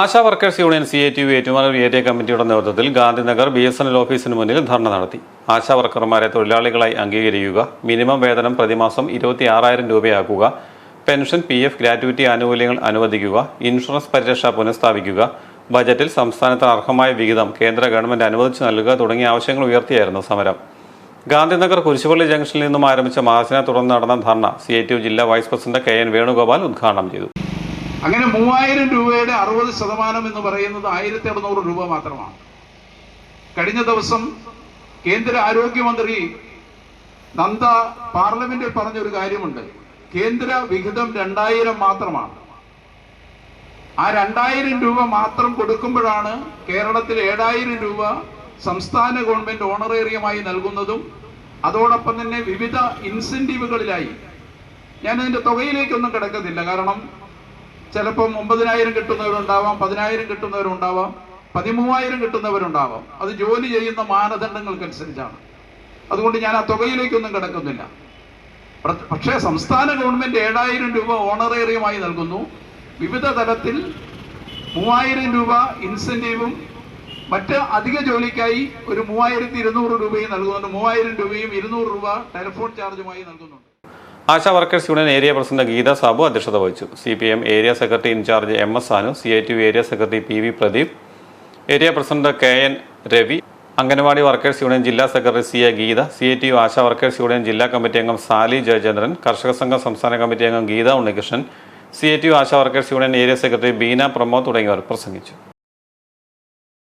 ASHA workers union C I T U Ettumanoor area കമ്മിറ്റിയുടെ നേതൃത്വത്തിൽ Gandhinagar B S N L ഓഫീസിന് മുന്നിൽ ധർണ നടത്തി. ആശാ വർക്കർമാരെ തൊഴിലാളികളായി അംഗീകരിക്കുക മിനിമം വേതനം പ്രതിമാസം ഇരുപത്തി ആറായിരം രൂപയാക്കുക പെൻഷൻ പി എഫ് ഗ്രാറ്റുവിറ്റി ആനുകൂല്യങ്ങൾ അനുവദിക്കുക ഇൻഷുറൻസ് പരിരക്ഷ പുനഃസ്ഥാപിക്കുക ബജറ്റിൽ സംസ്ഥാനത്തിന് അർഹമായ വിഹിതം കേന്ദ്ര ഗവൺമെന്റ് അനുവദിച്ചു നൽകുക തുടങ്ങിയ ആവശ്യങ്ങൾ ഉയർത്തിയായിരുന്നു സമരം. ഗാന്ധിനഗർ കുരിശുപള്ളി ജംഗ്ഷനിൽ നിന്നും ആരംഭിച്ച മാർച്ചിനെ തുടർന്ന് നടന്ന ധർണ സി ജില്ലാ vice president K N Venugopal ഉദ്ഘാടനം ചെയ്തു. അങ്ങനെ മൂവായിരം രൂപയുടെ അറുപത് ശതമാനം എന്ന് പറയുന്നത് ആയിരത്തി അറുന്നൂറ് രൂപ മാത്രമാണ്. കഴിഞ്ഞ ദിവസം കേന്ദ്ര ആരോഗ്യമന്ത്രി നന്ദ പാർലമെന്റിൽ പറഞ്ഞൊരു കാര്യമുണ്ട്. കേന്ദ്ര വിഹിതം രണ്ടായിരം മാത്രമാണ്. ആ രണ്ടായിരം രൂപ മാത്രം കൊടുക്കുമ്പോഴാണ് കേരളത്തിൽ ഏഴായിരം രൂപ സംസ്ഥാന ഗവൺമെന്റ് ഓണറേറിയമായി നൽകുന്നതും അതോടൊപ്പം തന്നെ വിവിധ ഇൻസെന്റീവുകളിലായി. ഞാൻ അതിന്റെ തുകയിലേക്കൊന്നും കിടക്കുന്നില്ല കാരണം ചിലപ്പം ഒമ്പതിനായിരം കിട്ടുന്നവരുണ്ടാവാം പതിനായിരം കിട്ടുന്നവരുണ്ടാവാം പതിമൂവായിരം കിട്ടുന്നവരുണ്ടാവാം. അത് ജോലി ചെയ്യുന്ന മാനദണ്ഡങ്ങൾക്കനുസരിച്ചാണ്. അതുകൊണ്ട് ഞാൻ ആ തുകയിലേക്കൊന്നും കിടക്കുന്നില്ല. പക്ഷേ സംസ്ഥാന ഗവൺമെന്റ് ഏഴായിരം രൂപ ഓണറേറിയമായി നൽകുന്നു. വിവിധ തലത്തിൽ മൂവായിരം രൂപ ഇൻസെന്റീവും മറ്റ് അധിക ജോലിക്കായി ഒരു മൂവായിരത്തി ഇരുന്നൂറ് രൂപയും നൽകുന്നുണ്ട്. മൂവായിരം രൂപയും ഇരുന്നൂറ് രൂപ ടെലിഫോൺ ചാർജുമായി നൽകുന്നുണ്ട്. Asha workers union area president Geetha Sabu അധ്യക്ഷത വഹിച്ചു. C P M area secretary in charge M S Sanu C I T area secretary P V Pradeep area president K N Ravi anganwadi workers union ജില്ലാ secretary C A Geetha C I T U Asha workers union ജില്ലാ committee അംഗം സാലി ജയചന്ദ്രൻ കർഷക സംഘം സംസ്ഥാന committee അംഗം Geetha Unnikrishnan C I T U Asha workers union area secretary Beena Pramod തുടങ്ങിയവർ പ്രസംഗിച്ചു.